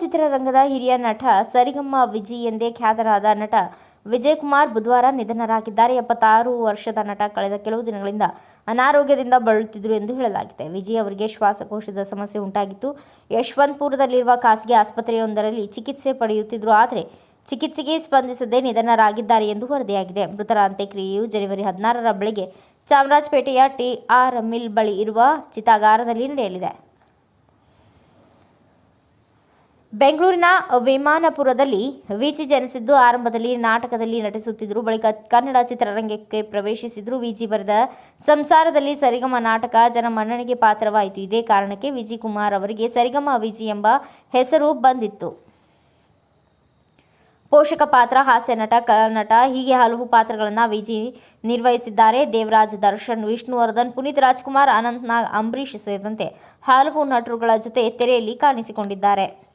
ಚಿತ್ರರಂಗದ ಹಿರಿಯ ನಟ ಸರಿಗಮ್ಮ ವಿಜಿ ಎಂದೇ ಖ್ಯಾತರಾದ ನಟ ವಿಜಯ್ ಕುಮಾರ್ ಬುಧವಾರ ನಿಧನರಾಗಿದ್ದಾರೆ. ಎಪ್ಪತ್ತಾರು ವರ್ಷದ ನಟ ಕಳೆದ ಕೆಲವು ದಿನಗಳಿಂದ ಅನಾರೋಗ್ಯದಿಂದ ಬಳಲುತ್ತಿದ್ದರು ಎಂದು ಹೇಳಲಾಗಿದೆ. ವಿಜಯ್ ಅವರಿಗೆ ಶ್ವಾಸಕೋಶದ ಸಮಸ್ಯೆ ಉಂಟಾಗಿತ್ತು. ಯಶವಂತಪುರದಲ್ಲಿರುವ ಖಾಸಗಿ ಆಸ್ಪತ್ರೆಯೊಂದರಲ್ಲಿ ಚಿಕಿತ್ಸೆ ಪಡೆಯುತ್ತಿದ್ದರು ಆದರೆ ಚಿಕಿತ್ಸೆಗೆ ಸ್ಪಂದಿಸದೆ ನಿಧನರಾಗಿದ್ದಾರೆ ಎಂದು ವರದಿಯಾಗಿದೆ. ಮೃತರ ಅಂತ್ಯಕ್ರಿಯೆಯು ಜನವರಿ ಹದಿನಾರರ ಬೆಳಗ್ಗೆ ಚಾಮರಾಜಪೇಟೆಯ ಟಿಆರ್ ಮಿಲ್ ಬಳಿ ಇರುವ ಚಿತಾಗಾರದಲ್ಲಿ ನಡೆಯಲಿದೆ. ಬೆಂಗಳೂರಿನ ವಿಮಾನಪುರದಲ್ಲಿ ವಿಜಿ ಜನಿಸಿದ್ದು ಆರಂಭದಲ್ಲಿ ನಾಟಕದಲ್ಲಿ ನಟಿಸುತ್ತಿದ್ದರು. ಬಳಿಕ ಕನ್ನಡ ಚಿತ್ರರಂಗಕ್ಕೆ ಪ್ರವೇಶಿಸಿದ್ರು. ವಿಜಿ ಬರೆದ ಸಂಸಾರದಲ್ಲಿ ಸರಿಗಮ ನಾಟಕ ಜನಮನ್ನಣೆಗೆ ಪಾತ್ರವಾಯಿತು. ಇದೇ ಕಾರಣಕ್ಕೆ ವಿಜಿ ಕುಮಾರ್ ಅವರಿಗೆ ಸರಿಗಮ ವಿಜಿ ಎಂಬ ಹೆಸರು ಬಂದಿತ್ತು. ಪೋಷಕ ಪಾತ್ರ, ಹಾಸ್ಯ ನಟ ನಟ ಹೀಗೆ ಹಲವು ಪಾತ್ರಗಳನ್ನು ವಿಜಿ ನಿರ್ವಹಿಸಿದ್ದಾರೆ. ದೇವರಾಜ್, ದರ್ಶನ್ ವಿಷ್ಣುವರ್ಧನ್ ಪುನೀತ್ ರಾಜ್ಕುಮಾರ್, ಅನಂತ್ನಾಗ್, ಅಂಬರೀಷ್ ಸೇರಿದಂತೆ ಹಲವು ನಟರುಗಳ ಜೊತೆ ತೆರೆಯಲ್ಲಿ ಕಾಣಿಸಿಕೊಂಡಿದ್ದಾರೆ.